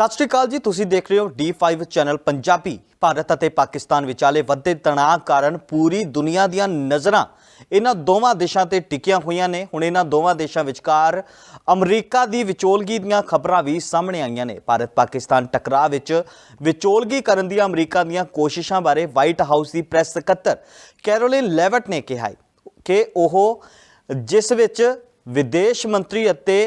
ਸਤਿ ਸ਼੍ਰੀ ਅਕਾਲ ਜੀ, ਤੁਸੀਂ ਦੇਖ ਰਹੇ ਹੋ D5 ਚੈਨਲ ਪੰਜਾਬੀ। ਭਾਰਤ ਅਤੇ ਪਾਕਿਸਤਾਨ ਵਿਚਾਲੇ ਵੱਧਦੇ ਤਣਾਅ ਕਾਰਨ ਪੂਰੀ ਦੁਨੀਆ ਦੀਆਂ ਨਜ਼ਰਾਂ ਇਹਨਾਂ ਦੋਵਾਂ ਦੇਸ਼ਾਂ ਤੇ ਟਿਕੀਆਂ ਹੋਈਆਂ ਨੇ। ਹੁਣ ਇਹਨਾਂ ਦੋਵਾਂ ਦੇਸ਼ਾਂ ਵਿਚਕਾਰ ਅਮਰੀਕਾ ਦੀ ਵਿਚੋਲਗੀ ਦੀਆਂ ਖਬਰਾਂ ਵੀ ਸਾਹਮਣੇ ਆਈਆਂ ਨੇ। ਭਾਰਤ ਪਾਕਿਸਤਾਨ ਟਕਰਾਅ ਵਿੱਚ ਵਿਚੋਲਗੀ ਕਰਨ ਦੀਆਂ ਅਮਰੀਕਾ ਦੀਆਂ ਕੋਸ਼ਿਸ਼ਾਂ ਬਾਰੇ ਵਾਈਟ ਹਾਊਸ ਦੀ ਪ੍ਰੈਸ ਸਕੱਤਰ ਕੈਰੋਲਿਨ ਲੈਵਟ ਨੇ ਕਿਹਾ ਕਿ ਉਹ ਜਿਸ ਵਿੱਚ ਵਿਦੇਸ਼ ਮੰਤਰੀ ਅਤੇ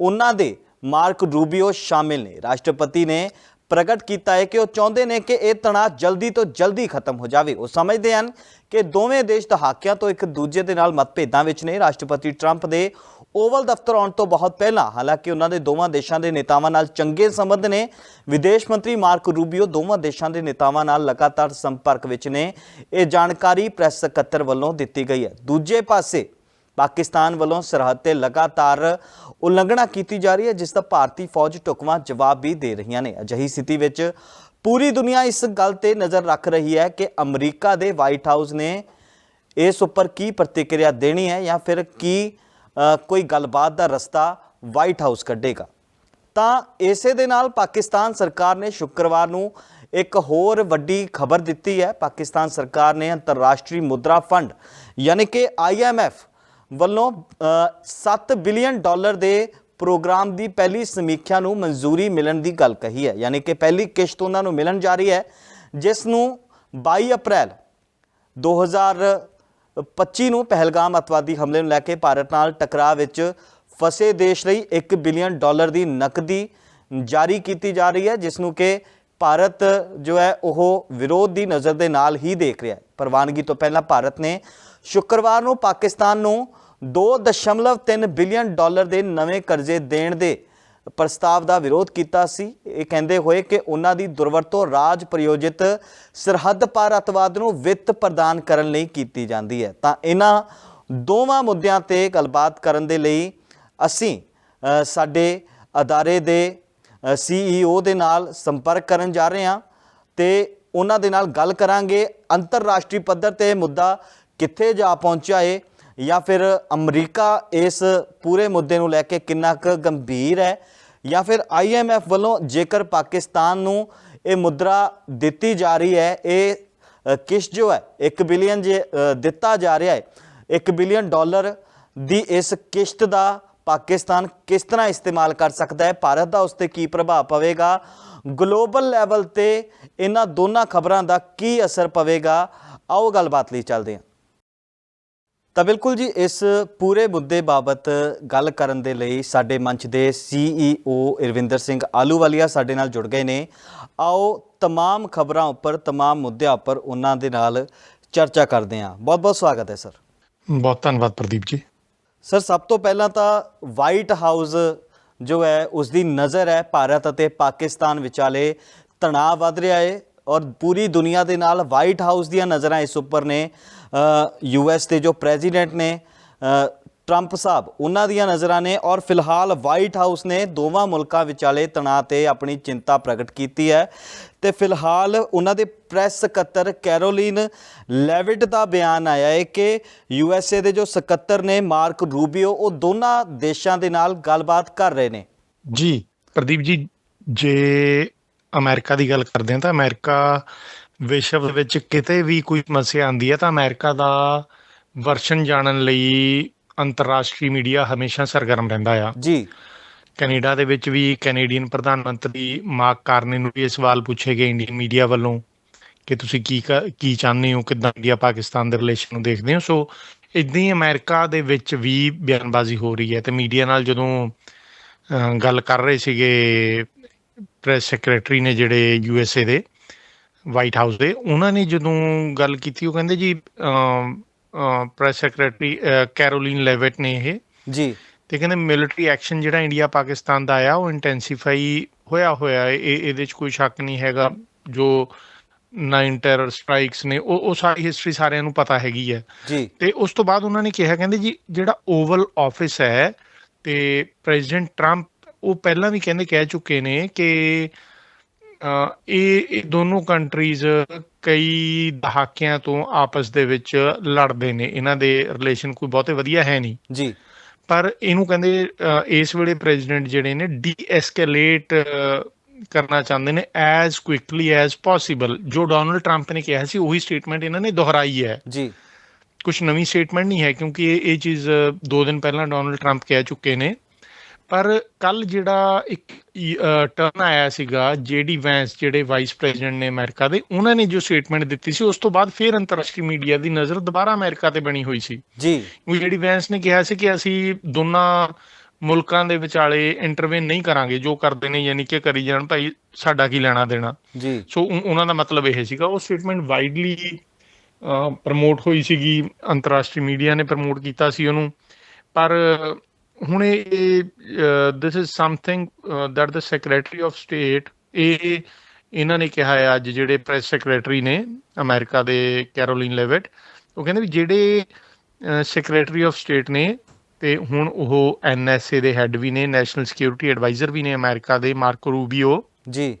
ਉਹਨਾਂ ਦੇ ਮਾਰਕ ਰੂਬੀਓ ਸ਼ਾਮਿਲ ਨੇ। ਰਾਸ਼ਟਰਪਤੀ ਨੇ ਪ੍ਰਗਟ ਕੀਤਾ ਹੈ ਕਿ ਉਹ ਚਾਹੁੰਦੇ ਨੇ ਕਿ ਇਹ ਤਣਾਅ ਜਲਦੀ ਤੋਂ ਜਲਦੀ ਖਤਮ ਹੋ ਜਾਵੇ। ਉਹ ਸਮਝਦੇ ਹਨ ਕਿ ਦੋਵੇਂ ਦੇਸ਼ ਦਹਾਕਿਆਂ ਤੋਂ ਇੱਕ ਦੂਜੇ ਦੇ ਨਾਲ ਮਤਭੇਦਾਂ ਵਿੱਚ ਨੇ। ਰਾਸ਼ਟਰਪਤੀ ਟਰੰਪ ਦੇ ਓਵਲ ਦਫ਼ਤਰ ਆਉਣ ਤੋਂ ਬਹੁਤ ਪਹਿਲਾਂ, ਹਾਲਾਂਕਿ ਉਹਨਾਂ ਦੇ ਦੋਵਾਂ ਦੇਸ਼ਾਂ ਦੇ ਨੇਤਾਵਾਂ ਨਾਲ ਚੰਗੇ ਸੰਬੰਧ ਨੇ, ਵਿਦੇਸ਼ ਮੰਤਰੀ ਮਾਰਕ ਰੂਬੀਓ ਦੋਵਾਂ ਦੇਸ਼ਾਂ ਦੇ ਨੇਤਾਵਾਂ ਨਾਲ ਲਗਾਤਾਰ ਸੰਪਰਕ ਵਿੱਚ ਨੇ। ਇਹ ਜਾਣਕਾਰੀ ਪ੍ਰੈਸ ਸਕੱਤਰ ਵੱਲੋਂ ਦਿੱਤੀ ਗਈ ਹੈ। ਦੂਜੇ ਪਾਸੇ ਪਾਕਿਸਤਾਨ ਵੱਲੋਂ ਸਰਹੱਦ ਤੇ ਲਗਾਤਾਰ ਉਲੰਘਣਾ ਕੀਤੀ ਜਾ ਰਹੀ ਹੈ, ਜਿਸ ਦਾ ਭਾਰਤੀ ਫੌਜ ਢੁਕਵਾਂ ਜਵਾਬ ਵੀ ਦੇ ਰਹੀਆਂ ਨੇ। ਅਜਿਹੀ ਸਥਿਤੀ ਵਿੱਚ ਪੂਰੀ ਦੁਨੀਆ ਇਸ ਗੱਲ ਤੇ ਨਜ਼ਰ ਰੱਖ ਰਹੀ ਹੈ ਕਿ ਅਮਰੀਕਾ ਦੇ ਵਾਈਟ ਹਾਊਸ ਨੇ ਇਸ ਉੱਪਰ ਕੀ ਪ੍ਰਤੀਕਿਰਿਆ ਦੇਣੀ ਹੈ ਜਾਂ ਫਿਰ ਕੀ ਕੋਈ ਗੱਲਬਾਤ ਦਾ ਰਸਤਾ ਵਾਈਟ ਹਾਊਸ ਕੱਢੇਗਾ। ਤਾਂ ਇਸੇ ਦੇ ਨਾਲ ਪਾਕਿਸਤਾਨ ਸਰਕਾਰ ਨੇ ਸ਼ੁੱਕਰਵਾਰ ਨੂੰ ਇੱਕ ਹੋਰ ਵੱਡੀ ਖਬਰ ਦਿੱਤੀ ਹੈ। ਪਾਕਿਸਤਾਨ ਸਰਕਾਰ ਨੇ ਅੰਤਰਰਾਸ਼ਟਰੀ ਮੁਦਰਾ ਫੰਡ, ਯਾਨੀ ਕਿ IMF ਵੱਲੋਂ ਅ, 7 ਬਿਲੀਅਨ ਡਾਲਰ ਦੇ ਪ੍ਰੋਗਰਾਮ ਦੀ ਪਹਿਲੀ ਸਮੀਖਿਆ ਨੂੰ ਮਨਜ਼ੂਰੀ ਮਿਲਣ ਦੀ ਗੱਲ ਕਹੀ ਹੈ। ਯਾਨੀ ਕਿ ਪਹਿਲੀ ਕਿਸ਼ਤ ਉਹਨਾਂ ਨੂੰ ਮਿਲਣ ਜਾ ਰਹੀ ਹੈ ਜਿਸ ਨੂੰ 22 ਅਪ੍ਰੈਲ 2025 ਨੂੰ ਪਹਿਲਗਾਮ ਅਤਵਾਦੀ ਹਮਲੇ ਨੂੰ ਲੈ ਕੇ ਭਾਰਤ ਨਾਲ ਟਕਰਾਅ ਵਿੱਚ ਫਸੇ ਦੇਸ਼ ਲਈ 1 ਬਿਲੀਅਨ ਡਾਲਰ ਦੀ ਨਕਦੀ ਜਾਰੀ ਕੀਤੀ ਜਾ ਰਹੀ ਹੈ ਜਿਸ ਨੂੰ ਕਿ ਭਾਰਤ ਜੋ ਹੈ ਉਹ ਵਿਰੋਧ ਦੀ ਨਜ਼ਰ ਦੇ ਨਾਲ ਹੀ ਦੇਖ ਰਿਹਾ ਹੈ। ਪ੍ਰਵਾਨਗੀ ਤੋਂ ਪਹਿਲਾਂ ਭਾਰਤ ਨੇ ਸ਼ੁੱਕਰਵਾਰ ਨੂੰ ਪਾਕਿਸਤਾਨ ਨੂੰ 2.3 ਬਿਲੀਅਨ ਡਾਲਰ ਦੇ ਨਵੇਂ ਕਰਜ਼ੇ ਦੇਣ ਦੇ ਪ੍ਰਸਤਾਵ ਦਾ ਵਿਰੋਧ ਕੀਤਾ ਸੀ। ਇਹ ਕਹਿੰਦੇ ਹੋਏ ਕਿ ਉਹਨਾਂ ਦੀ ਦੁਰਵਰਤੋਂ ਰਾਜ ਪ੍ਰਯੋਜਿਤ ਸਰਹੱਦ ਪਾਰ ਅਤਵਾਦ ਨੂੰ ਵਿੱਤ ਪ੍ਰਦਾਨ ਕਰਨ ਲਈ ਕੀਤੀ ਜਾਂਦੀ ਹੈ। ਤਾਂ ਇਹਨਾਂ ਦੋਵਾਂ ਮੁੱਦਿਆਂ ਤੇ ਗੱਲਬਾਤ ਕਰਨ ਦੇ ਲਈ ਅਸੀਂ ਸਾਡੇ ਅਦਾਰੇ ਦੇ ਸੀਈਓ ਦੇ ਨਾਲ ਸੰਪਰਕ ਕਰਨ ਜਾ ਰਹੇ ਹਾਂ ਤੇ ਉਹਨਾਂ ਦੇ ਨਾਲ ਗੱਲ ਕਰਾਂਗੇ। ਅੰਤਰਰਾਸ਼ਟਰੀ ਪੱਧਰ ਤੇ ਇਹ ਮੁੱਦਾ ਕਿੱਥੇ ਜਾ ਪਹੁੰਚਿਆ ਏ ਜਾਂ ਫਿਰ ਅਮਰੀਕਾ ਇਸ ਪੂਰੇ ਮੁੱਦੇ ਨੂੰ ਲੈ ਕੇ ਕਿੰਨਾ ਕੁ ਗੰਭੀਰ ਹੈ? ਜਾਂ ਫਿਰ ਆਈਐਮਐਫ ਵੱਲੋਂ ਜੇਕਰ ਪਾਕਿਸਤਾਨ ਨੂੰ ਇਹ ਮੁਦਰਾ ਦਿੱਤੀ ਜਾ ਰਹੀ ਹੈ ਇਹ ਅ, ਕਿਸ਼ਤ ਜੋ ਹੈ? 1 ਬਿਲੀਅਨ ਜੇ ਦਿੱਤਾ ਜਾ ਰਿਹਾ ਹੈ। 1 ਬਿਲੀਅਨ ਡਾਲਰ ਦੀ ਇਸ ਕਿਸ਼ਤ ਦਾ ਪਾਕਿਸਤਾਨ ਕਿਸ ਤਰ੍ਹਾਂ ਇਸਤੇਮਾਲ ਕਰ ਸਕਦਾ ਹੈ? ਭਾਰਤ ਦਾ ਉਸ ਤੇ ਕੀ ਪ੍ਰਭਾਵ ਪਵੇਗਾ? ਗਲੋਬਲ ਲੈਵਲ ਤੇ ਇਹਨਾਂ ਦੋਨਾਂ ਖਬਰਾਂ ਦਾ ਕੀ ਅਸਰ ਪਵੇਗਾ? ਆਓ ਗੱਲਬਾਤ ਲਈ ਚੱਲਦੇ ਹਾਂ। ਤਾਂ ਬਿਲਕੁਲ ਜੀ ਇਸ ਪੂਰੇ ਮੁੱਦੇ ਬਾਬਤ ਗੱਲ ਕਰਨ ਦੇ ਲਈ ਸਾਡੇ ਮੰਚ ਦੇ ਸੀਈਓ ਇਰਵਿੰਦਰ ਸਿੰਘ ਆਲੂਵਾਲੀਆ ਸਾਡੇ ਨਾਲ ਜੁੜ ਗਏ ਨੇ ਆਓ तमाम ਖਬਰਾਂ ਉੱਪਰ तमाम ਮੁੱਦਿਆਂ ਉੱਪਰ ਉਹਨਾਂ ਦੇ ਨਾਲ ਚਰਚਾ ਕਰਦੇ ਹਾਂ ਬਹੁਤ ਬਹੁਤ ਸਵਾਗਤ ਹੈ ਸਰ ਬਹੁਤ ਧੰਨਵਾਦ ਪ੍ਰਦੀਪ ਜੀ ਸਰ ਸਭ ਤੋਂ ਪਹਿਲਾਂ ਤਾਂ ਵਾਈਟ ਹਾਊਸ ਜੋ ਹੈ ਉਸ ਦੀ ਨਜ਼ਰ ਹੈ ਭਾਰਤ ਅਤੇ ਪਾਕਿਸਤਾਨ ਵਿਚਾਲੇ ਤਣਾਅ ਵੱਧ ਰਿਹਾ ਹੈ ਔਰ ਪੂਰੀ ਦੁਨੀਆ ਦੇ ਨਾਲ ਵਾਈਟ ਹਾਊਸ ਦੀਆਂ ਨਜ਼ਰਾਂ ਇਸ ਉੱਪਰ ਨੇ ਯੂਐਸ ਦੇ ਜੋ ਪ੍ਰੈਜ਼ੀਡੈਂਟ ਨੇ ਟਰੰਪ ਸਾਹਿਬ, ਉਹਨਾਂ ਦੀਆਂ ਨਜ਼ਰਾਂ ਨੇ ਔਰ ਫਿਲਹਾਲ ਵਾਈਟ ਹਾਊਸ ਨੇ ਦੋਵਾਂ ਮੁਲਕਾਂ ਵਿਚਾਲੇ ਤਣਾਅ ਤੇ ਆਪਣੀ ਚਿੰਤਾ ਪ੍ਰਗਟ ਕੀਤੀ ਹੈ। ਤੇ ਫਿਲਹਾਲ ਉਹਨਾਂ ਦੇ ਪ੍ਰੈਸ ਸਕੱਤਰ ਕੈਰੋਲਿਨ ਲੈਵਿਟ ਦਾ ਬਿਆਨ ਆਇਆ ਹੈ ਕਿ ਯੂ ਐੱਸ ਏ ਦੇ ਜੋ ਸਕੱਤਰ ਨੇ ਮਾਰਕ ਰੂਬੀਓ ਉਹ ਦੋਨਾਂ ਦੇਸ਼ਾਂ ਦੇ ਨਾਲ ਗੱਲਬਾਤ ਕਰ ਰਹੇ ਨੇ। ਜੀ, ਪ੍ਰਦੀਪ ਜੀ, ਜੇ ਅਮਰੀਕਾ ਦੀ ਗੱਲ ਕਰਦੇ ਹਾਂ ਤਾਂ ਅਮਰੀਕਾ ਵਿਸ਼ਵ ਵਿੱਚ ਕਿਤੇ ਵੀ ਕੋਈ ਸਮੱਸਿਆ ਆਉਂਦੀ ਹੈ ਤਾਂ ਅਮਰੀਕਾ ਦਾ ਵਰਸ਼ਨ ਜਾਣਨ ਲਈ ਅੰਤਰਰਾਸ਼ਟਰੀ ਮੀਡੀਆ ਹਮੇਸ਼ਾ ਸਰਗਰਮ ਰਹਿੰਦਾ ਆ। ਜੀ। ਕੈਨੇਡਾ ਦੇ ਵਿੱਚ ਵੀ ਕੈਨੇਡੀਅਨ ਪ੍ਰਧਾਨ ਮੰਤਰੀ ਮਾਰਕ ਕਾਰਨੇ ਨੂੰ ਵੀ ਇਹ ਸਵਾਲ ਪੁੱਛੇ ਗਏ ਇੰਡੀਅਨ ਮੀਡੀਆ ਵੱਲੋਂ ਕਿ ਤੁਸੀਂ ਕੀ ਕ- ਚਾਹੁੰਦੇ ਹੋ ਕਿੱਦਾਂ ਇੰਡੀਆ ਪਾਕਿਸਤਾਨ ਦੇ ਰਿਲੇਸ਼ਨ ਨੂੰ ਦੇਖਦੇ ਹੋ? ਸੋ ਇਦਾਂ ਹੀ ਅਮਰੀਕਾ ਦੇ ਵਿੱਚ ਵੀ ਬਿਆਨਬਾਜ਼ੀ ਹੋ ਰਹੀ ਹੈ ਤੇ ਮੀਡੀਆ ਨਾਲ ਜਦੋਂ ਗੱਲ ਕਰ ਰਹੇ ਸੀਗੇ ਪ੍ਰੈਸ ਸੈਕਟਰੀ ਨੇ ਜਿਹੜੇ ਯੂਐਸਏ ਦੇ ਵਾਈਟ ਹਾਊਸ ਦੇ ਉਹਨਾਂ ਨੇ ਜਦੋਂ ਗੱਲ ਕੀਤੀ ਉਹ ਕਹਿੰਦੇ ਜੀ ਪ੍ਰੈਸ ਸੈਕਟਰੀ ਕੈਰੋਲਿਨ ਲੈਵਿਟ ਨੇ ਇਹ। ਜੀ। ਤੇ ਕਹਿੰਦੇ ਮਿਲਟਰੀ ਐਕਸ਼ਨ ਜਿਹੜਾ ਇੰਡੀਆ ਪਾਕਿਸਤਾਨ ਦਾ ਆਇਆ ਉਹ ਇੰਟੈਂਸੀਫਾਈ ਹੋਇਆ ਹੋਇਆ ਹੈ। ਇਹ ਇਹਦੇ 'ਚ ਕੋਈ ਸ਼ੱਕ ਨਹੀਂ ਹੈਗਾ। ਜੋ ਨਾਈਨ ਟੈਰਰ ਸਟ੍ਰਾਈਕਸ ਨੇ ਉਹ ਉਹ ਸਾਰੀ ਹਿਸਟਰੀ ਸਾਰਿਆਂ ਨੂੰ ਪਤਾ ਹੈਗੀ ਹੈ। ਜੀ। ਤੇ ਉਸ ਤੋਂ ਬਾਅਦ ਉਹਨਾਂ ਨੇ ਕਿਹਾ ਕਹਿੰਦੇ ਜੀ ਜਿਹੜਾ ਓਵਲ ਆਫਿਸ ਹੈ ਤੇ ਪ੍ਰੈਜ਼ੀਡੈਂਟ ਟਰੰਪ ਉਹ ਪਹਿਲਾਂ ਵੀ ਕਹਿੰਦੇ ਕਹਿ ਚੁੱਕੇ ਨੇ ਕਿ ਇਹ ਇਹ ਦੋਨੋਂ ਕੰਟਰੀਜ਼ ਕਈ ਦਹਾਕਿਆਂ ਤੋਂ ਆਪਸ ਦੇ ਵਿੱਚ ਲੜਦੇ ਨੇ। ਇਹਨਾਂ ਦੇ ਰਿਲੇਸ਼ਨ ਕੋਈ ਬਹੁਤੇ ਵਧੀਆ ਹੈ ਨਹੀਂ। ਜੀ। ਪਰ ਇਹਨੂੰ ਕਹਿੰਦੇ ਇਸ ਵੇਲੇ ਪ੍ਰੈਜ਼ੀਡੈਂਟ ਜਿਹੜੇ ਨੇ ਡੀ ਐਸਕੇਲੇਟ ਕਰਨਾ ਚਾਹੁੰਦੇ ਨੇ ਐਜ਼ ਕੁਇਕਲੀ ਐਜ਼ ਪੋਸੀਬਲ ਜੋ ਡੋਨਲਡ ਟਰੰਪ ਨੇ ਕਿਹਾ ਸੀ ਉਹੀ ਸਟੇਟਮੈਂਟ ਇਹਨਾਂ ਨੇ ਦੁਹਰਾਈ ਹੈ। ਜੀ। ਕੁਝ ਨਵੀਂ ਸਟੇਟਮੈਂਟ ਨਹੀਂ ਹੈ ਕਿਉਂਕਿ ਇਹ ਇਹ ਚੀਜ਼ ਦੋ ਦਿਨ ਪਹਿਲਾਂ ਡੋਨਲਡ ਟਰੰਪ ਕਹਿ ਚੁੱਕੇ ਨੇ। ਪਰ ਕੱਲ ਜਿਹੜਾ ਇੱਕ ਟਰਨ ਆਇਆ ਸੀਗਾ ਜੇਡੀ ਵੈਂਸ ਜਿਹੜੇ ਵਾਈਸ ਪ੍ਰੈਜ਼ੀਡੈਂਟ ਨੇ ਅਮਰੀਕਾ ਦੇ ਉਹਨਾਂ ਨੇ ਜੋ ਸਟੇਟਮੈਂਟ ਦਿੱਤੀ ਸੀ ਉਸ ਤੋਂ ਬਾਅਦ ਫਿਰ ਅੰਤਰਰਾਸ਼ਟਰੀ ਮੀਡੀਆ ਦੀ ਨਜ਼ਰ ਦੁਬਾਰਾ ਅਮਰੀਕਾ ਤੇ ਬਣੀ ਹੋਈ ਸੀ। ਜੀ। ਉਹ ਜਿਹੜੀ ਵੈਂਸ ਨੇ ਕਿਹਾ ਸੀ ਕਿ ਅਸੀਂ ਦੋਨਾਂ ਮੁਲਕਾਂ ਦੇ ਵਿਚਾਲੇ ਇੰਟਰਵੈਨ ਨਹੀਂ ਕਰਾਂਗੇ ਜੋ ਕਰਦੇ ਨੇ ਯਾਨੀ ਕਿ ਕਰੀ ਜਾਣ ਭਾਈ ਸਾਡਾ ਕੀ ਲੈਣਾ ਦੇਣਾ। ਜੀ। ਸੋ ਉਹਨਾਂ ਦਾ ਮਤਲਬ ਇਹ ਸੀਗਾ ਉਹ ਸਟੇਟਮੈਂਟ ਵਾਈਡਲੀ ਪ੍ਰਮੋਟ ਹੋਈ ਸੀਗੀ ਅੰਤਰਰਾਸ਼ਟਰੀ ਮੀਡੀਆ ਨੇ ਪ੍ਰਮੋਟ ਕੀਤਾ ਸੀ ਉਹਨੂੰ। ਪਰ ਹੁਣ ਇਹ this is something that the secretary of state ਇਹ ਇਹਨਾਂ ਨੇ ਕਿਹਾ ਹੈ ਅੱਜ ਜਿਹੜੇ ਪ੍ਰੈਸ ਸੈਕਟਰੀ ਨੇ ਅਮਰੀਕਾ ਦੇ ਕੈਰੋਲਿਨ ਲੈਵਿਟ ਉਹ ਕਹਿੰਦੇ ਵੀ ਜਿਹੜੇ ਸੈਕਟਰੀ ਆਫ ਸਟੇਟ ਨੇ ਤੇ ਹੁਣ ਉਹ ਐਨਐਸਏ ਦੇ ਹੈੱਡ ਵੀ ਨੇ ਨੈਸ਼ਨਲ ਸਿਕਿਉਰਿਟੀ ਐਡਵਾਈਜ਼ਰ ਵੀ ਨੇ ਅਮਰੀਕਾ ਦੇ ਮਾਰਕੋ ਰੂਬੀਓ ਜੀ।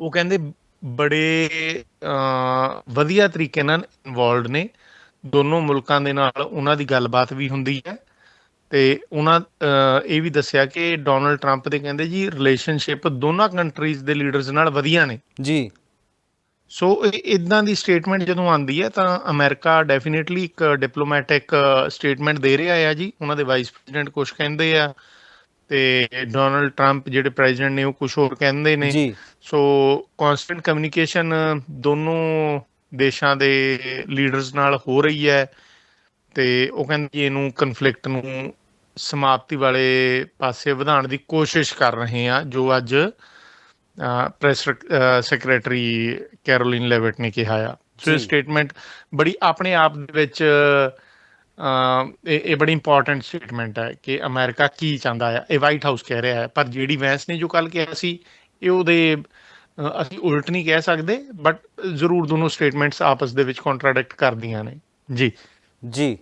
ਉਹ ਕਹਿੰਦੇ ਬੜੇ ਵਧੀਆ ਤਰੀਕੇ ਨਾਲ ਇਨਵੋਲਡ ਨੇ। ਦੋਨੋਂ ਮੁਲਕਾਂ ਦੇ ਨਾਲ ਉਹਨਾਂ ਦੀ ਗੱਲਬਾਤ ਵੀ ਹੁੰਦੀ ਹੈ। ਤੇ ਉਹਨਾਂ ਇਹ ਵੀ ਦੱਸਿਆ ਕਿ ਡੋਨਲਡ ਟਰੰਪ ਦੇ ਕਹਿੰਦੇ ਜੀ ਰਿਲੇਸ਼ਨਸ਼ਿਪ ਦੋਨਾਂ ਕੰਟਰੀਜ਼ ਦੇ ਲੀਡਰਸ ਨਾਲ ਵਧੀਆ ਨੇ। ਜੀ। ਸੋ ਇਦਾਂ ਦੀ ਸਟੇਟਮੈਂਟ ਜਦੋਂ ਆਉਂਦੀ ਹੈ ਤਾਂ ਅਮਰੀਕਾ ਡੈਫੀਨਿਟਲੀ ਇੱਕ ਡਿਪਲੋਮੈਟਿਕ ਸਟੇਟਮੈਂਟ ਦੇ ਰਿਹਾ ਹੈ ਜੀ। ਉਹਨਾਂ ਦੇ ਵਾਈਸ ਪ੍ਰੈਜ਼ੀਡੈਂਟ ਕੁਝ ਕਹਿੰਦੇ ਆ ਤੇ ਡੋਨਲਡ ਟਰੰਪ ਜਿਹੜੇ ਪ੍ਰੈਜ਼ੀਡੈਂਟ ਨੇ ਉਹ ਕੁਝ ਹੋਰ ਕਹਿੰਦੇ ਨੇ। ਜੀ। ਸੋ ਕਨਸਟੈਂਟ ਕਮਿਊਨੀਕੇਸ਼ਨ ਦੋਨੋਂ ਦੇਸ਼ਾਂ ਦੇ ਲੀਡਰਸ ਨਾਲ ਹੋ ਰਹੀ ਹੈ ਤੇ ਉਹ ਕਹਿੰਦੇ ਜੀ ਇਹਨੂੰ ਕਨਫਲਿਕਟ ਨੂੰ ਸਮਾਪਤੀ ਵਾਲੇ ਪਾਸੇ ਵਧਾਉਣ ਦੀ ਕੋਸ਼ਿਸ਼ ਕਰ ਰਹੇ ਆ ਜੋ ਅੱਜ ਪ੍ਰੈਸ ਸੈਕਟਰੀ ਕੈਰੋਲਿਨ ਲੈਵਿਟ ਨੇ ਕਿਹਾ ਆ। ਸੋ ਇਹ। ਸਟੇਟਮੈਂਟ ਬੜੀ ਆਪਣੇ ਆਪ ਦੇ ਵਿੱਚ ਇਹ ਬੜੀ ਇੰਪੋਰਟੈਂਟ ਸਟੇਟਮੈਂਟ ਹੈ ਕਿ ਅਮਰੀਕਾ ਕੀ ਚਾਹੁੰਦਾ ਹੈ ਇਹ ਵਾਈਟ ਹਾਊਸ ਕਹਿ ਰਿਹਾ ਹੈ ਪਰ ਜਿਹੜੀ ਵੈਂਸ ਨੇ ਜੋ ਕੱਲ ਕਿਹਾ ਸੀ ਇਹ ਉਹਦੇ ਅਸੀਂ ਉਲਟ ਨਹੀਂ ਕਹਿ ਸਕਦੇ ਬਟ ਜ਼ਰੂਰ ਦੋਨੋਂ ਸਟੇਟਮੈਂਟਸ ਆਪਸ ਦੇ ਵਿੱਚ ਕੰਟਰਾਡਿਕਟ ਕਰਦੀਆਂ ਨੇ। ਜੀ। ਜੀ।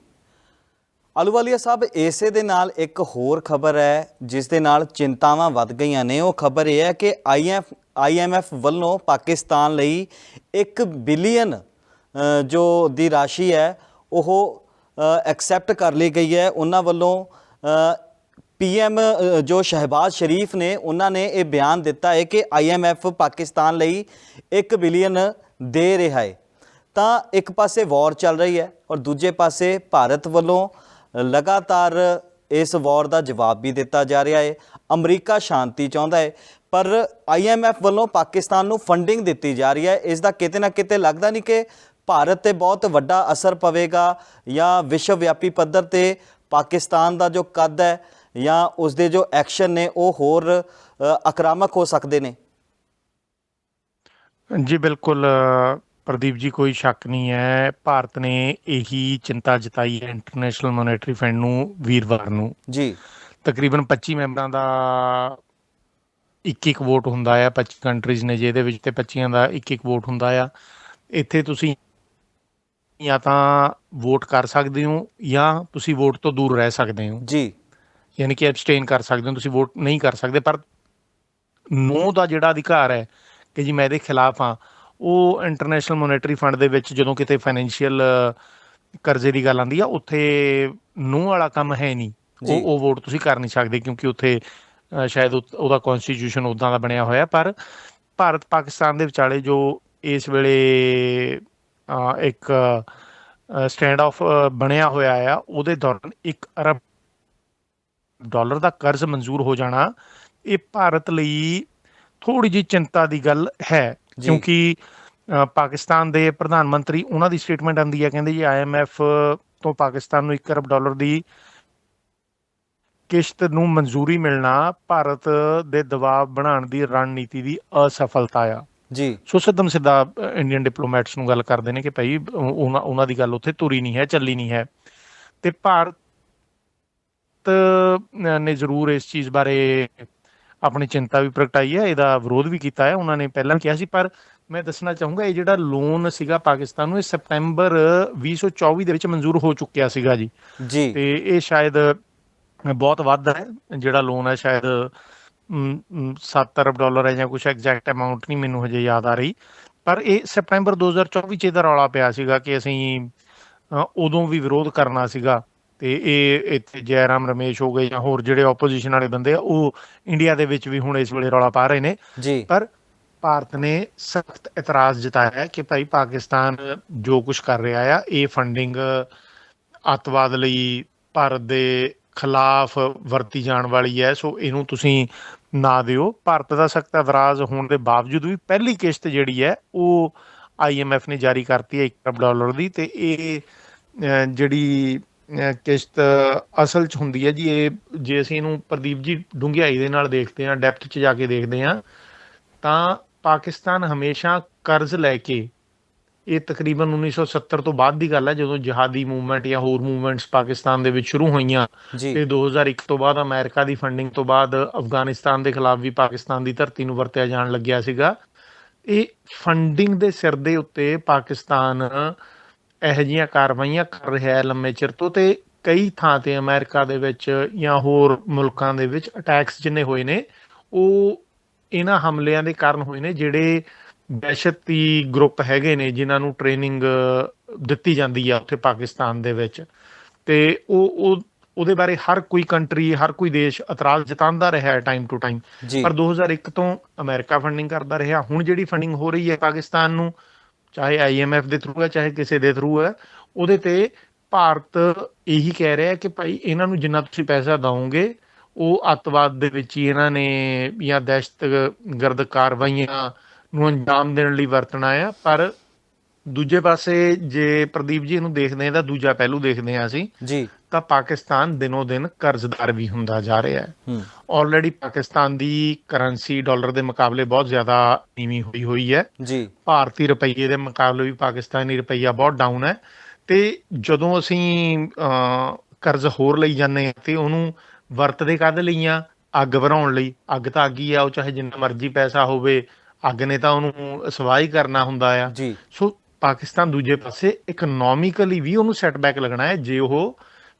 ਆਲੂਵਾਲੀਆ ਸਾਹਿਬ, ਇਸੇ ਦੇ ਨਾਲ ਇੱਕ ਹੋਰ ਖਬਰ ਹੈ, ਜਿਸ ਦੇ ਨਾਲ ਚਿੰਤਾਵਾਂ ਵੱਧ ਗਈਆਂ ਨੇ। ਉਹ ਖਬਰ ਇਹ ਹੈ ਕਿ ਆਈਐਫ ਆਈਐਮਐਫ ਵੱਲੋਂ ਪਾਕਿਸਤਾਨ ਲਈ 1 ਬਿਲੀਅਨ ਜੋ ਦੀ ਰਾਸ਼ੀ ਹੈ, ਉਹ ਐਕਸੈਪਟ ਕਰ ਲਈ ਗਈ ਹੈ। ਉਹਨਾਂ ਵੱਲੋਂ ਪੀਐਮ ਜੋ ਸ਼ਹਿਬਾਜ਼ ਸ਼ਰੀਫ ਨੇ, ਉਹਨਾਂ ਨੇ ਇਹ ਬਿਆਨ ਦਿੱਤਾ ਹੈ ਕਿ ਆਈਐਮਐਫ ਪਾਕਿਸਤਾਨ ਲਈ 1 ਬਿਲੀਅਨ ਦੇ ਰਿਹਾ ਹੈ। ਤਾਂ ਇੱਕ ਪਾਸੇ ਵਾਰ ਚੱਲ ਰਹੀ ਹੈ ਔਰ ਦੂਜੇ ਪਾਸੇ ਭਾਰਤ ਵੱਲੋਂ ਲਗਾਤਾਰ ਇਸ ਵਾਰ ਦਾ ਜਵਾਬ ਵੀ ਦਿੱਤਾ ਜਾ ਰਿਹਾ ਹੈ। ਅਮਰੀਕਾ ਸ਼ਾਂਤੀ ਚਾਹੁੰਦਾ ਹੈ, ਪਰ ਆਈਐਮਐਫ ਵੱਲੋਂ ਪਾਕਿਸਤਾਨ ਨੂੰ ਫੰਡਿੰਗ ਦਿੱਤੀ ਜਾ ਰਹੀ ਹੈ। ਇਸ ਦਾ ਕਿਤੇ ਨਾ ਕਿਤੇ ਲੱਗਦਾ ਨਹੀਂ ਕਿ ਭਾਰਤ ਤੇ ਬਹੁਤ ਵੱਡਾ ਅਸਰ ਪਵੇਗਾ ਜਾਂ ਵਿਸ਼ਵ ਵਿਆਪੀ ਪੱਧਰ ਤੇ ਪਾਕਿਸਤਾਨ ਦਾ ਜੋ ਕੱਦ ਹੈ ਜਾਂ ਉਸ ਦੇ ਜੋ ਐਕਸ਼ਨ ਨੇ, ਉਹ ਹੋਰ ਆਕਰਾਮਕ ਹੋ ਸਕਦੇ ਨੇ। ਜੀ, ਬਿਲਕੁਲ ਪ੍ਰਦੀਪ ਜੀ ਕੋਈ ਸ਼ੱਕ ਨਹੀਂ ਹੈ ਭਾਰਤ ਨੇ ਇਹੀ ਚਿੰਤਾ ਜਤਾਈ ਹੈ ਇੰਟਰਨੈਸ਼ਨਲ ਮੋਨੇਟਰੀ ਫੰਡ ਨੂੰ ਵੀਰਵਾਰ ਨੂੰ। ਜੀ। ਤਕਰੀਬਨ 25 ਮੈਂਬਰਾਂ ਦਾ ਇੱਕ ਇੱਕ ਵੋਟ ਹੁੰਦਾ ਆ 25 ਕੰਟਰੀਜ਼ ਨੇ ਜਿਹਦੇ ਵਿੱਚ ਤੇ 25ਾਂ ਦਾ ਇੱਕ ਇੱਕ ਵੋਟ ਹੁੰਦਾ ਆ। ਇੱਥੇ ਤੁਸੀਂ ਜਾਂ ਤਾਂ ਵੋਟ ਕਰ ਸਕਦੇ ਹੋ ਜਾਂ ਤੁਸੀਂ ਵੋਟ ਤੋਂ ਦੂਰ ਰਹਿ ਸਕਦੇ ਹੋ। ਜੀ। ਯਾਨੀ ਕਿ ਐਬਸਟੇਨ ਕਰ ਸਕਦੇ ਹੋ ਤੁਸੀਂ ਵੋਟ ਨਹੀਂ ਕਰ ਸਕਦੇ ਪਰ ਨੋ ਦਾ ਜਿਹੜਾ ਅਧਿਕਾਰ ਹੈ ਕਿ ਜੀ ਮੈਂ ਇਹਦੇ ਖਿਲਾਫ ਹਾਂ ਉਹ ਇੰਟਰਨੈਸ਼ਨਲ ਮੋਨੇਟਰੀ ਫੰਡ ਦੇ ਵਿੱਚ ਜਦੋਂ ਕਿਤੇ ਫਾਈਨੈਂਸ਼ੀਅਲ ਕਰਜ਼ੇ ਦੀ ਗੱਲ ਆਉਂਦੀ ਆ ਉੱਥੇ ਨੋ ਵਾਲਾ ਕੰਮ ਹੈ ਨਹੀਂ ਜੀ। ਉਹ ਉਹ ਵੋਟ ਤੁਸੀਂ ਕਰ ਨਹੀਂ ਸਕਦੇ ਕਿਉਂਕਿ ਉੱਥੇ ਸ਼ਾਇਦ ਉਹ- ਉਹਦਾ ਕਨਸਟੀਟਿਊਸ਼ਨ ਉਦਾਂ ਦਾ ਬਣਿਆ ਹੋਇਆ ਪਰ ਭਾਰਤ ਪਾਕਿਸਤਾਨ ਦੇ ਵਿਚਾਲੇ ਜੋ ਇਸ ਵੇਲੇ ਇੱਕ ਸਟੈਂਡ ਆਫ ਬਣਿਆ ਹੋਇਆ ਆ ਉਹਦੇ ਦੌਰਾਨ 1 ਅਰਬ ਡਾਲਰ ਦਾ ਕਰਜ਼ ਮਨਜ਼ੂਰ ਹੋ ਜਾਣਾ ਇਹ ਭਾਰਤ ਲਈ ਥੋੜੀ ਜਿਹੀ ਚਿੰਤਾ ਦੀ ਗੱਲ ਹੈ ਜੀ। ਕਿਉਂਕਿ ਪਾਕਿਸਤਾਨ ਦੇ ਪ੍ਰਧਾਨ ਮੰਤਰੀ ਉਹਨਾਂ ਦੀ ਸਟੇਟਮੈਂਟ ਆਂਦੀ ਹੈ ਕਹਿੰਦੇ ਜੀ ਆਈਐਮਐਫ ਤੋਂ ਪਾਕਿਸਤਾਨ ਨੂੰ 1 ਅਰਬ ਡਾਲਰ ਦੀ ਕਿਸ਼ਤ ਨੂੰ ਮਨਜ਼ੂਰੀ ਮਿਲਣਾ ਭਾਰਤ ਦੇ ਦਬਾਅ ਬਣਾਉਣ ਦੀ ਰਣਨੀਤੀ ਦੀ ਅਸਫਲਤਾ ਆ। ਜੀ। ਸੋ ਸਿੱਧਮ ਸਿੱਧਾ ਇੰਡੀਅਨ ਡਿਪਲੋਮੈਟਸ ਨੂੰ ਗੱਲ ਕਰਦੇ ਨੇ ਕਿ ਭਾਈ ਉਹ- ਉਹਨਾਂ ਉਹਨਾਂ ਦੀ ਗੱਲ ਉੱਥੇ ਤੁਰੀ ਨਹੀਂ ਹੈ ਚੱਲੀ ਨਹੀਂ ਹੈ। ਤੇ ਭਾਰਤ ਨੇ ਜ਼ਰੂਰ ਇਸ ਚੀਜ਼ ਬਾਰੇ ਆਪਣੀ ਚਿੰਤਾ ਵੀ ਪ੍ਰਗਟਾਈ ਹੈ ਇਹਦਾ ਵਿਰੋਧ ਵੀ ਕੀਤਾ ਹੈ। ਉਹਨਾਂ ਨੇ ਪਹਿਲਾਂ ਕਿਹਾ ਸੀ ਪਰ ਮੈਂ ਦੱਸਣਾ ਚਾਹੂੰਗਾ ਇਹ ਜਿਹੜਾ ਲੋਨ ਸੀਗਾ ਪਾਕਿਸਤਾਨ ਨੂੰ ਇਹ ਸਪਟੈਂਬਰ 2024 ਦੇ ਵਿੱਚ ਮਨਜ਼ੂਰ ਹੋ ਚੁੱਕਿਆ ਸੀਗਾ ਜੀ। ਜੀ। ਤੇ ਇਹ ਸ਼ਾਇਦ ਬਹੁਤ ਵੱਧ ਹੈ ਜਿਹੜਾ ਲੋਨ ਹੈ ਸ਼ਾਇਦ 7 ਅਰਬ ਡਾਲਰ ਹੈ ਜਾਂ ਕੁਝ ਐਗਜ਼ੈਕਟ ਅਮਾਉਂਟ ਨਹੀਂ ਮੈਨੂੰ ਹਜੇ ਯਾਦ ਆ ਰਹੀ। ਪਰ ਇਹ ਸਪਟੈਂਬਰ 2024 ਚ ਇਹਦਾ ਰੌਲਾ ਪਿਆ ਸੀਗਾ ਕਿ ਅਸੀਂ ਉਦੋਂ ਵੀ ਵਿਰੋਧ ਕਰਨਾ ਸੀਗਾ। ਤੇ ਇਹ ਇੱਥੇ ਜੈਰਾਮ ਰਮੇਸ਼ ਹੋ ਗਏ ਜਾਂ ਹੋਰ ਜਿਹੜੇ ਆਪੋਜੀਸ਼ਨ ਵਾਲੇ ਬੰਦੇ ਆ ਉਹ ਇੰਡੀਆ ਦੇ ਵਿੱਚ ਵੀ ਹੁਣ ਇਸ ਵੇਲੇ ਰੌਲਾ ਪਾ ਰਹੇ ਨੇ। ਜੀ। ਪਰ ਭਾਰਤ ਨੇ ਸਖਤ ਇਤਰਾਜ਼ ਜਤਾਇਆ ਹੈ ਕਿ ਭਾਈ ਪਾਕਿਸਤਾਨ ਜੋ ਕੁਝ ਕਰ ਰਿਹਾ ਆ ਇਹ ਫੰਡਿੰਗ ਅੱਤਵਾਦ ਲਈ ਭਾਰਤ ਦੇ ਖਿਲਾਫ ਵਰਤੀ ਜਾਣ ਵਾਲੀ ਹੈ ਸੋ ਇਹਨੂੰ ਤੁਸੀਂ ਨਾ ਦਿਓ। ਭਾਰਤ ਦਾ ਸਖਤ ਇਤਰਾਜ਼ ਹੋਣ ਦੇ ਬਾਵਜੂਦ ਵੀ ਪਹਿਲੀ ਕਿਸ਼ਤ ਜਿਹੜੀ ਹੈ ਉਹ ਆਈਐਮਐਫ ਨੇ ਜਾਰੀ ਕਰਤੀ ਹੈ 1 ਅਰਬ ਡਾਲਰ ਦੀ ਤੇ ਇਹ ਜਿਹੜੀ ਕਿਸ਼ਤ ਅਸਲ ਚ ਹੁੰਦੀ ਹੈ ਜੀ ਇਹ ਜੇ ਅਸੀਂ ਇਹਨੂੰ ਪ੍ਰਦੀਪ ਜੀ ਡੂੰਘਾਈ ਦੇ ਨਾਲ ਦੇਖਦੇ ਹਾਂ ਡੈਪਥ ਚ ਜਾ ਕੇ ਦੇਖਦੇ ਹਾਂ ਤਾਂ ਪਾਕਿਸਤਾਨ ਹਮੇਸ਼ਾ ਕਰਜ਼ ਲੈ ਕੇ ਇਹ ਤਕਰੀਬਨ 1970 ਤੋਂ ਬਾਅਦ ਦੀ ਗੱਲ ਹੈ ਜਦੋਂ ਜਿਹਾਦੀ ਮੂਵਮੈਂਟ ਜਾਂ ਹੋਰ ਮੂਵਮੈਂਟਸ ਪਾਕਿਸਤਾਨ ਦੇ ਵਿੱਚ ਸ਼ੁਰੂ ਹੋਈਆਂ ਤੇ 2001 ਤੋਂ ਬਾਅਦ ਅਮਰੀਕਾ ਦੀ ਫੰਡਿੰਗ ਤੋਂ ਬਾਅਦ ਅਫਗਾਨਿਸਤਾਨ ਦੇ ਖਿਲਾਫ ਵੀ ਪਾਕਿਸਤਾਨ ਦੀ ਧਰਤੀ ਨੂੰ ਵਰਤਿਆ ਜਾਣ ਲੱਗਿਆ ਸੀਗਾ। ਇਹ ਫੰਡਿੰਗ ਦੇ ਸਿਰ ਦੇ ਉੱਤੇ ਪਾਕਿਸਤਾਨ ਇਹੋ ਜਿਹੀਆਂ ਕਾਰਵਾਈਆਂ ਕਰ ਰਿਹਾ ਹੈ ਲੰਮੇ ਚਿਰ ਤੋਂ ਤੇ ਕਈ ਥਾਂ ਤੇ ਅਮਰੀਕਾ ਦੇ ਵਿੱਚ ਜਾਂ ਹੋਰ ਮੁਲਕਾਂ ਦੇ ਵਿੱਚ ਅਟੈਕਸ ਜਿੰਨੇ ਹੋਏ ਨੇ ਉਹ ਇਹਨਾਂ ਹਮਲਿਆਂ ਦੇ ਕਾਰਨ ਹੋਏ ਨੇ ਜਿਹੜੇ ਦਹਿਸ਼ਤੀ ਗਰੁੱਪ ਹੈਗੇ ਨੇ ਜਿਨ੍ਹਾਂ ਨੂੰ ਟ੍ਰੇਨਿੰਗ ਦਿੱਤੀ ਜਾਂਦੀ ਆ ਉੱਥੇ ਪਾਕਿਸਤਾਨ ਦੇ ਵਿੱਚ। ਤੇ ਉਹ ਉਹ ਉਹਦੇ ਬਾਰੇ ਹਰ ਕੋਈ ਕੰਟਰੀ ਹਰ ਕੋਈ ਦੇਸ਼ ਇਤਰਾਜ਼ ਜਤਾਉਂਦਾ ਰਿਹਾ ਹੈ ਟਾਈਮ ਟੂ ਟਾਈਮ। ਪਰ 2001 ਤੋਂ ਅਮਰੀਕਾ ਫੰਡਿੰਗ ਕਰਦਾ ਰਿਹਾ। ਹੁਣ ਜਿਹੜੀ ਫੰਡਿੰਗ ਹੋ ਰਹੀ ਹੈ ਪਾਕਿਸਤਾਨ ਨੂੰ ਚਾਹੇ ਆਈਐਮਐਫ ਦੇ ਥਰੂ ਹੈ, ਚਾਹੇ ਕਿਸੇ ਦੇ ਥਰੂ ਹੈ, ਉਹਦੇ ਤੇ ਭਾਰਤ ਇਹੀ ਕਹਿ ਰਿਹਾ ਹੈ ਕਿ ਭਾਈ ਇਹਨਾਂ ਨੂੰ ਜਿੰਨਾ ਤੁਸੀਂ ਪੈਸਾ ਦਵੋਗੇ, ਉਹ ਅੱਤਵਾਦ ਦੇ ਵਿੱਚ ਹੀ ਇਹਨਾਂ ਨੇ ਜਾਂ ਦਹਿਸ਼ਤਗਰਦ ਕਾਰਵਾਈਆਂ ਨੂੰ ਅੰਜਾਮ ਦੇਣ ਲਈ ਵਰਤਣਾ ਆ, ਪਰ ਦੂਜੇ ਪਾਸੇ ਜੇ ਪ੍ਰਦੀਪ ਜੀ ਇਹਨੂੰ ਦੇਖਦੇ ਹਾਂ ਤਾਂ ਦੂਜਾ ਪਹਿਲੂ ਦੇਖਦੇ ਹਾਂ ਅਸੀਂ ਜੀ। ਤਾਂ ਪਾਕਿਸਤਾਨ ਦਿਨੋ ਦਿਨ ਕਰਜ਼ਦਾਰ ਵੀ ਹੁੰਦਾ ਜਾ ਰਿਹਾ ਹੈ। ਆਲਰੇਡੀ ਪਾਕਿਸਤਾਨ ਦੀ ਕਰੰਸੀ ਡਾਲਰ ਦੇ ਮੁਕਾਬਲੇ ਬਹੁਤ ਜ਼ਿਆਦਾ ਨੀਵੀਂ ਹੋਈ ਹੋਈ ਹੈ। ਜੀ। ਭਾਰਤੀ ਰੁਪਈਏ ਦੇ ਮੁਕਾਬਲੇ ਵੀ ਪਾਕਿਸਤਾਨੀ ਰੁਪਈਆ ਬਹੁਤ ਡਾਊਨ ਹੈ। ਤੇ ਜਦੋਂ ਅਸੀਂ ਕਰਜ਼ ਹੋਰ ਲਈ ਜਾਂਦੇ ਹਾਂ ਤੇ ਉਹਨੂੰ ਵਰਤਦੇ ਕਦ ਲਈਆਂ ਅੱਗ ਭਰਾਉਣ ਲਈ। ਅੱਗ ਤਾਂ ਅੱਗ ਹੀ ਆ ਉਹ ਚਾਹੇ ਜਿੰਨਾ ਮਰਜ਼ੀ ਪੈਸਾ ਹੋਵੇ ਅੱਗ ਨੇ ਤਾਂ ਉਹਨੂੰ ਸਵਾਹ ਹੀ ਕਰਨਾ ਹੁੰਦਾ ਆ। ਜੀ। ਸੋ ਪਾਕਿਸਤਾਨ ਦੂਜੇ ਪਾਸੇ ਇਕਨੋਮਿਕਲੀ ਵੀ ਉਹਨੂੰ ਸੈਟਬੈਕ ਲੱਗਣਾ ਹੈ ਜੇ ਉਹ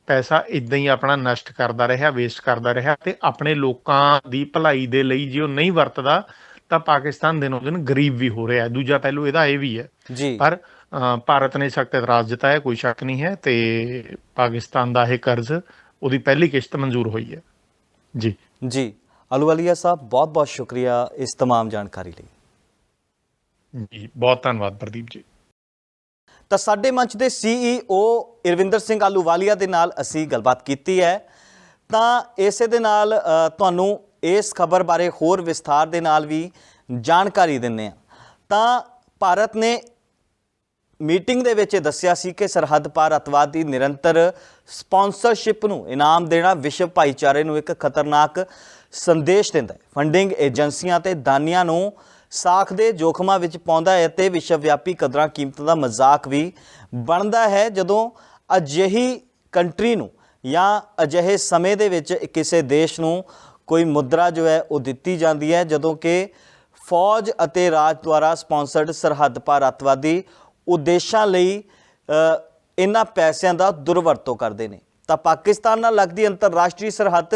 ਪੈਸਾ ਇਦਾਂ ਹੀ ਆਪਣਾ ਨਸ਼ਟ ਕਰਦਾ ਰਿਹਾ ਵੇਸਟ ਕਰਦਾ ਰਿਹਾ ਤੇ ਆਪਣੇ ਲੋਕਾਂ ਦੀ ਭਲਾਈ ਦੇ ਲਈ ਜੇ ਉਹ ਨਹੀਂ ਵਰਤਦਾ ਤਾਂ ਪਾਕਿਸਤਾਨ ਦਿਨੋਂ ਦਿਨ ਗਰੀਬ ਵੀ ਹੋ ਰਿਹਾ ਹੈ ਦੂਜਾ ਪਹਿਲੂ ਇਹਦਾ ਇਹ ਵੀ ਹੈ ਜੀ ਪਰ ਅ, ਭਾਰਤ ਨੇ ਸਖਤ ਇਤਰਾਜ਼ ਜਤਾਇਆ ਕੋਈ ਸ਼ੱਕ ਨਹੀਂ ਹੈ ਤੇ ਪਾਕਿਸਤਾਨ ਦਾ ਇਹ ਕਰਜ਼ ਉਹਦੀ ਪਹਿਲੀ ਕਿਸ਼ਤ ਮਨਜ਼ੂਰ ਹੋਈ ਹੈ ਜੀ ਜੀ ਅਲੂਵਾਲੀਆ ਸਾਹਿਬ ਬਹੁਤ ਬਹੁਤ ਸ਼ੁਕਰੀਆ ਇਸ तमाम ਜਾਣਕਾਰੀ ਲਈ ਜੀ ਬਹੁਤ ਧੰਨਵਾਦ ਪ੍ਰਦੀਪ ਜੀ ਤਾਂ ਸਾਡੇ ਮੰਚ ਦੇ ਸੀਈਓ ਇਰਵਿੰਦਰ ਸਿੰਘ ਆਲੂਵਾਲੀਆ ਦੇ ਨਾਲ ਅਸੀਂ ਗੱਲਬਾਤ ਕੀਤੀ ਹੈ। ਤਾਂ ਇਸੇ ਦੇ ਨਾਲ ਤੁਹਾਨੂੰ ਇਸ ਖਬਰ ਬਾਰੇ ਹੋਰ ਵਿਸਥਾਰ ਦੇ ਨਾਲ ਵੀ ਜਾਣਕਾਰੀ ਦਿੰਨੇ ਆ ਤਾਂ ਭਾਰਤ ਨੇ ਮੀਟਿੰਗ ਦੇ ਵਿੱਚ ਦੱਸਿਆ ਸੀ ਕਿ ਸਰਹੱਦ ਪਾਰ ਅਤਵਾਦ ਦੀ ਨਿਰੰਤਰ ਸਪਾਂਸਰਸ਼ਿਪ ਨੂੰ ਇਨਾਮ ਦੇਣਾ ਵਿਸ਼ਵ ਭਾਈਚਾਰੇ ਨੂੰ ਇੱਕ ਖਤਰਨਾਕ ਸੰਦੇਸ਼ ਦਿੰਦਾ ਹੈ। ਫੰਡਿੰਗ ਏਜੰਸੀਆਂ ਤੇ ਦਾਨੀਆਂ ਨੂੰ ਸਾਖ ਦੇ ਜੋਖਮਾਂ ਵਿੱਚ ਪਾਉਂਦਾ ਹੈ ਤੇ ਵਿਸ਼ਵ ਵਿਆਪੀ ਕਦਰਾਂ ਕੀਮਤਾਂ ਦਾ ਮਜ਼ਾਕ ਵੀ ਬਣਦਾ ਹੈ। ਜਦੋਂ ਅਜਿਹੀ ਕੰਟਰੀ ਨੂੰ ਜਾਂ ਅਜਿਹੇ ਸਮੇਂ ਦੇ ਵਿੱਚ ਕਿਸੇ ਦੇਸ਼ ਨੂੰ ਕੋਈ ਮੁਦਰਾ ਜੋ ਹੈ ਉਹ ਦਿੱਤੀ ਜਾਂਦੀ ਹੈ, ਜਦੋਂ ਕਿ ਫੌਜ ਅਤੇ ਰਾਜ ਦੁਆਰਾ ਸਪਾਂਸਰਡ ਸਰਹੱਦ ਪਾਰ ਅੱਤਵਾਦੀ ਉਦੇਸ਼ਾਂ ਲਈ ਇਹਨਾਂ ਪੈਸਿਆਂ ਦਾ ਦੁਰਵਰਤੋਂ ਕਰਦੇ ਨੇ। ਤਾਂ ਪਾਕਿਸਤਾਨ ਨਾਲ ਲੱਗਦੀ ਅੰਤਰਰਾਸ਼ਟਰੀ ਸਰਹੱਦ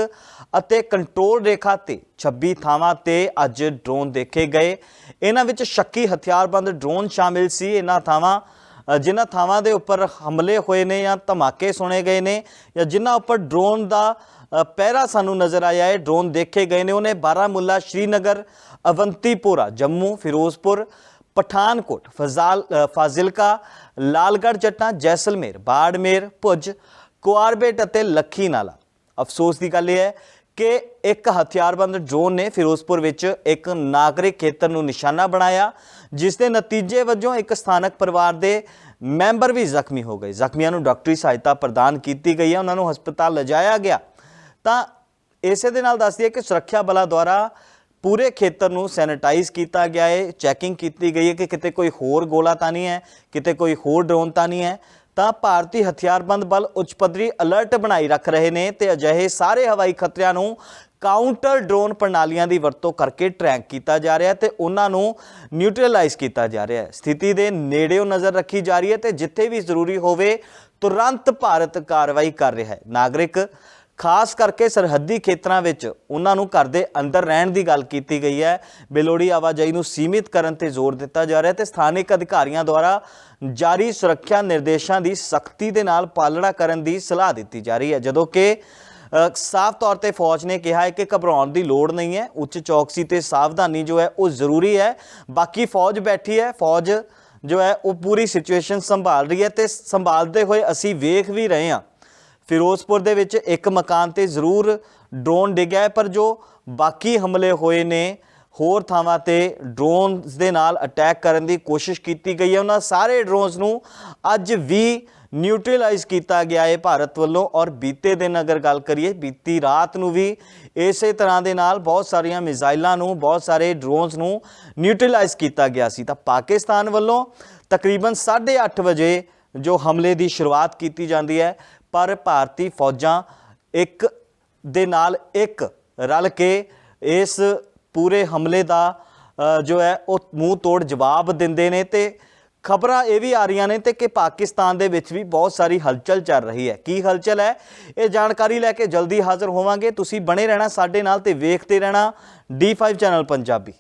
ਅਤੇ ਕੰਟਰੋਲ ਰੇਖਾ ਤੇ 26 ਥਾਵਾਂ ਤੇ ਅੱਜ ਡਰੋਨ ਦੇਖੇ ਗਏ। ਇਹਨਾਂ ਵਿੱਚ ਸ਼ੱਕੀ ਹਥਿਆਰਬੰਦ ਡਰੋਨ ਸ਼ਾਮਿਲ ਸੀ। ਇਹਨਾਂ ਥਾਵਾਂ ਜਿਨ੍ਹਾਂ ਥਾਵਾਂ ਦੇ ਉੱਪਰ ਹਮਲੇ ਹੋਏ ਨੇ ਜਾਂ ਧਮਾਕੇ ਸੁਣੇ ਗਏ ਨੇ ਜਾਂ ਜਿਨ੍ਹਾਂ ਉੱਪਰ ਡਰੋਨ ਦਾ ਪਹਿਰਾ ਸਾਨੂੰ ਨਜ਼ਰ ਆਇਆ ਹੈ। ਡਰੋਨ ਦੇਖੇ ਗਏ ਨੇ ਉਹਨੇ ਬਾਰਾਮੁੱਲਾ ਸ਼੍ਰੀਨਗਰ, ਅਵੰਤੀਪੁਰਾ, ਜੰਮੂ, ਫਿਰੋਜ਼ਪੁਰ, ਪਠਾਨਕੋਟ, ਫਜ਼ਾਲ ਫਾਜ਼ਿਲਕਾ, ਲਾਲਗੜ੍ਹ ਜੱਟਾਂ, ਜੈਸਲਮੇਰ, ਬਾੜਮੇਰ, ਭੁਜ ਕੁਆਰਬੇਟ ਅਤੇ ਲੱਖੀ ਨਾਲਾ। ਅਫਸੋਸ ਦੀ ਗੱਲ ਇਹ ਹੈ ਕਿ ਇੱਕ ਹਥਿਆਰਬੰਦ ਡਰੋਨ ਨੇ ਫਿਰੋਜ਼ਪੁਰ ਵਿੱਚ ਇੱਕ ਨਾਗਰਿਕ ਖੇਤਰ ਨੂੰ ਨਿਸ਼ਾਨਾ ਬਣਾਇਆ, ਜਿਸ ਦੇ ਨਤੀਜੇ ਵਜੋਂ ਇੱਕ ਸਥਾਨਕ ਪਰਿਵਾਰ ਦੇ ਮੈਂਬਰ ਵੀ ਜ਼ਖਮੀ ਹੋ ਗਏ। ਜ਼ਖਮੀਆਂ ਨੂੰ ਡਾਕਟਰੀ ਸਹਾਇਤਾ ਪ੍ਰਦਾਨ ਕੀਤੀ ਗਈ ਹੈ, ਉਹਨਾਂ ਨੂੰ ਹਸਪਤਾਲ ਲਿਜਾਇਆ ਗਿਆ। ਤਾਂ ਇਸੇ ਦੇ ਨਾਲ ਦੱਸਦੀ ਹੈ ਕਿ ਸੁਰੱਖਿਆ ਬਲਾਂ ਦੁਆਰਾ ਪੂਰੇ ਖੇਤਰ ਨੂੰ ਸੈਨੀਟਾਈਜ਼ ਕੀਤਾ ਗਿਆ ਹੈ, ਚੈਕਿੰਗ ਕੀਤੀ ਗਈ ਹੈ ਕਿ ਕਿਤੇ ਕੋਈ ਹੋਰ ਗੋਲਾ ਤਾਂ ਨਹੀਂ ਹੈ, ਕਿਤੇ ਕੋਈ ਹੋਰ ਡਰੋਨ ਤਾਂ ਨਹੀਂ ਹੈ। ਤਾਂ ਭਾਰਤੀ ਹਥਿਆਰਬੰਦ ਬਲ ਉੱਚ ਪੱਧਰੀ ਅਲਰਟ ਬਣਾਈ ਰੱਖ ਰਹੇ ਨੇ ਤੇ ਅਜਿਹੇ ਸਾਰੇ ਹਵਾਈ ਖਤਰਿਆਂ ਨੂੰ ਕਾਊਂਟਰ ਡਰੋਨ ਪ੍ਰਣਾਲੀਆਂ ਦੀ ਵਰਤੋਂ ਕਰਕੇ ਟਰੈਕ ਕੀਤਾ ਜਾ ਰਿਹਾ ਹੈ ਤੇ ਉਹਨਾਂ ਨੂੰ ਨਿਊਟਰਲਾਈਜ਼ ਕੀਤਾ ਜਾ ਰਿਹਾ ਹੈ। ਸਥਿਤੀ ਦੇ ਨੇੜਿਓਂ ਨਜ਼ਰ ਰੱਖੀ ਜਾ ਰਹੀ ਹੈ ਤੇ ਜਿੱਥੇ ਵੀ ਜ਼ਰੂਰੀ ਹੋਵੇ, ਤੁਰੰਤ ਭਾਰਤ ਕਾਰਵਾਈ ਕਰ ਰਿਹਾ ਹੈ। ਨਾਗਰਿਕ ਖਾਸ ਕਰਕੇ ਸਰਹੱਦੀ ਖੇਤਰਾਂ ਵਿੱਚ ਉਹਨਾਂ ਨੂੰ ਘਰ ਦੇ ਅੰਦਰ ਰਹਿਣ ਦੀ ਗੱਲ ਕੀਤੀ ਗਈ ਹੈ। ਬੇਲੋੜੀ ਆਵਾਜਾਈ ਨੂੰ ਸੀਮਿਤ ਕਰਨ ਤੇ ਜ਼ੋਰ ਦਿੱਤਾ ਜਾ ਰਿਹਾ ਹੈ ਤੇ ਸਥਾਨਿਕ ਅਧਿਕਾਰੀਆਂ ਦੁਆਰਾ ਜਾਰੀ ਸੁਰੱਖਿਆ ਨਿਰਦੇਸ਼ਾਂ ਦੀ ਸਖਤੀ ਦੇ ਨਾਲ ਪਾਲਣਾ ਕਰਨ ਦੀ ਸਲਾਹ ਦਿੱਤੀ ਜਾ ਰਹੀ ਹੈ। ਜਦੋਂ ਕਿ ਸਾਫ਼ ਤੌਰ ਤੇ ਫੌਜ ਨੇ ਕਿਹਾ ਹੈ ਕਿ ਘਬਰਾਉਣ ਦੀ ਲੋੜ ਨਹੀਂ ਹੈ। ਉੱਚ ਚੌਕਸੀ ਤੇ ਸਾਵਧਾਨੀ ਜੋ ਹੈ ਉਹ ਜ਼ਰੂਰੀ ਹੈ। ਬਾਕੀ ਫੌਜ ਬੈਠੀ ਹੈ। ਫੌਜ ਜੋ ਹੈ ਉਹ ਪੂਰੀ ਸਿਚੁਏਸ਼ਨ ਸੰਭਾਲ ਰਹੀ ਹੈ ਤੇ ਸੰਭਾਲਦੇ ਹੋਏ ਅਸੀਂ ਵੇਖ ਵੀ ਰਹੇ ਹਾਂ। ਫਿਰੋਜ਼ਪੁਰ ਦੇ ਵਿੱਚ ਇੱਕ ਮਕਾਨ ਤੇ ਜ਼ਰੂਰ ਡਰੋਨ ਡਿੱਗਿਆ ਹੈ, ਪਰ ਜੋ ਬਾਕੀ ਹਮਲੇ ਹੋਏ ਨੇ, ਹੋਰ ਥਾਵਾਂ ਤੇ ਡਰੋਨਸ ਦੇ ਨਾਲ ਅਟੈਕ ਕਰਨ ਦੀ ਕੋਸ਼ਿਸ਼ ਕੀਤੀ ਗਈ ਹੈ। ਉਹਨਾਂ ਸਾਰੇ ਡਰੋਨਸ ਨੂੰ ਅੱਜ ਵੀ ਨਿਊਟਰਲਾਈਜ਼ ਕੀਤਾ ਗਿਆ ਹੈ ਭਾਰਤ ਵੱਲੋਂ। ਔਰ ਬੀਤੇ ਦਿਨ ਅਗਰ ਗੱਲ ਕਰੀਏ, ਬੀਤੀ ਰਾਤ ਨੂੰ ਵੀ ਇਸੇ ਤਰ੍ਹਾਂ ਦੇ ਨਾਲ ਬਹੁਤ ਸਾਰੀਆਂ ਮਿਜ਼ਾਈਲਾਂ ਨੂੰ, ਬਹੁਤ ਸਾਰੇ ਡਰੋਨਸ ਨੂੰ ਨਿਊਟਰਲਾਈਜ਼ ਕੀਤਾ ਗਿਆ ਸੀ। ਤਾਂ ਪਾਕਿਸਤਾਨ ਵੱਲੋਂ ਤਕਰੀਬਨ 8:30 ਵਜੇ ਜੋ ਹਮਲੇ ਦੀ ਸ਼ੁਰੂਆਤ ਕੀਤੀ ਜਾਂਦੀ ਹੈ ਪਰ ਭਾਰਤੀ ਫੌਜਾਂ ਇੱਕ ਦੇ ਨਾਲ ਇੱਕ ਰਲ ਕੇ ਇਸ ਪੂਰੇ ਹਮਲੇ ਦਾ ਜੋ ਹੈ, ਉਹ ਮੂੰਹ ਤੋੜ ਜਵਾਬ ਦਿੰਦੇ ਨੇ ਤੇ ਖਬਰਾਂ ਇਹ ਵੀ ਆ ਰਹੀਆਂ ਨੇ ਤੇ ਕਿ ਪਾਕਿਸਤਾਨ ਦੇ ਵਿੱਚ ਵੀ ਬਹੁਤ ਸਾਰੀ ਹਲਚਲ ਚੱਲ ਰਹੀ ਹੈ। ਕੀ ਹਲਚਲ ਹੈ? ਇਹ ਜਾਣਕਾਰੀ ਲੈ ਕੇ ਜਲਦੀ ਹਾਜ਼ਰ ਹੋਵਾਂਗੇ। ਤੁਸੀਂ ਬਣੇ ਰਹਿਣਾ ਸਾਡੇ ਨਾਲ ਤੇ ਵੇਖਦੇ ਰਹਿਣਾ D5 ਚੈਨਲ ਪੰਜਾਬੀ।